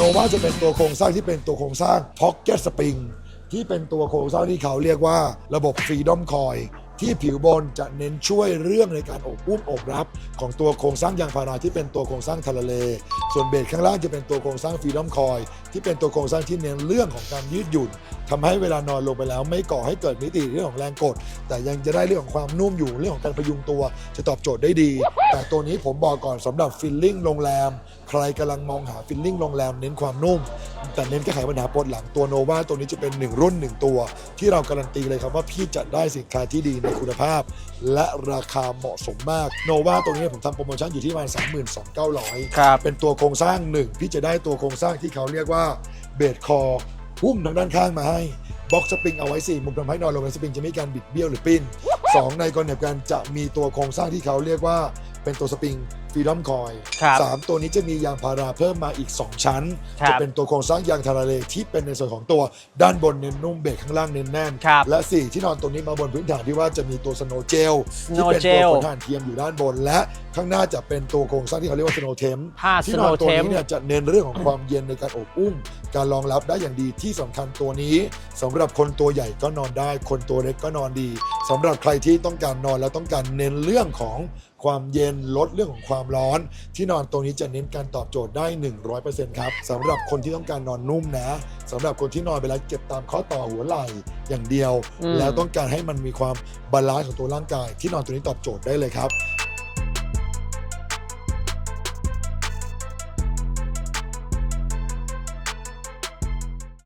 โนวาจะเป็นตัวโครงสร้างที่เป็นตัวโครงสร้าง Pocket Spring ที่เป็นตัวโครงสร้างที่เขาเรียกว่าระบบ Freedom Coil ที่ผิวบนจะเน้นช่วยเรื่องในการอบอุ้มอบรับ ของตัวโครงสร้างยางพาราที่เป็นตัวโครงสร้างทาราเล ส่วนเบสข้างล่างจะเป็นตัวโครงสร้าง Freedom Coil ที่เป็นตัวโครงสร้างที่เน้นเรื่องของการยืดหยุ่นทำให้เวลานอนลงไปแล้ว ไม่ก่อให้เกิดมิติเรื่องของแรงกด แต่ยังจะได้เรื่องของความนุ่มอยู่เรื่องของการพยุงตัวจะตอบโจทย์ได้ดี แต่ตัวนี้ผมบอกก่อนสำหรับฟิลลิ่งโรงแรม ใครกำลังมองหาฟิลลิ่งโรงแรมเน้นความนุ่ม แต่เน้นแก้ไขปัญหาปวดหลังตัวโนวาตัวนี้จะเป็นหนึ่งรุ่นหนึ่งตัว ที่เราการันตีเลยครับว่าพี่จะได้สินค้าที่ดีในคุณภาพ และราคาเหมาะสมมากโนวาตัวนี้ผมทำโปรโมชั่นอยู่ที่ประมาณ32,900 ครับ เป็นตัวโครงสร้างหนึ่งพี่จะได้ตัวโครงสร้างที่เขาเรียกว่าเบดคอหุ้มทางด้านข้างมาให้บล็อกสปริงเอาไว้สี่มุมทำให้นอนลงในสปริงจะไม่มีการบิดเบี้ยวหรือปิ้นสองในกรณีเดียวกันจะมีตัวโครงสร้างที่เขาเรียกว่า เป็นตัวสปริงฟรีดอมคอยครับสามตัวนี้จะมียางพาราเพิ่มมาอีก 2 ชั้น ครับ จะเป็นตัวโครงสร้างยางทาราเลที่เป็นในส่วนของตัวด้านบนเน้นนุ่มเบรกข้างล่างเน้นแน่น ครับ และ 4 ที่นอนตรงนี้มาบนพื้นฐานที่ว่าจะมีตัวสโนเจล ที่ Snow เป็นตัว Gel ขนฐานเทียมอยู่ด้านบน และข้างหน้าจะเป็นตัวโครงสร้างที่เขาเรียกว่าสโนเทมผ้าที่นอนตัว Snow นี้ Temp เนี่ยจะเน้นเรื่องของความเย็นในการอบอุ้ม การรองรับได้อย่างดีที่สำคัญตัวนี้สำหรับคนตัวใหญ่ก็นอนได้ คนตัวเล็กก็นอนดีสำหรับใครที่ต้องการนอนแล้วต้องการเน้นเรื่องของความเย็นลดเรื่องของความร้อน ที่นอนตรงนี้จะเน้นการตอบโจทย์ได้ 100%ครับสำหรับคนที่ต้องการนอนนุ่มนะสำหรับคนที่นอนไปแล้วเก็บตามข้อต่อหัวไหล่อย่างเดียว อืม แล้วต้องการให้มันมีความบาลานซ์ของตัวร่างกาย ที่นอนตัวนี้ตอบโจทย์ได้เลยครับ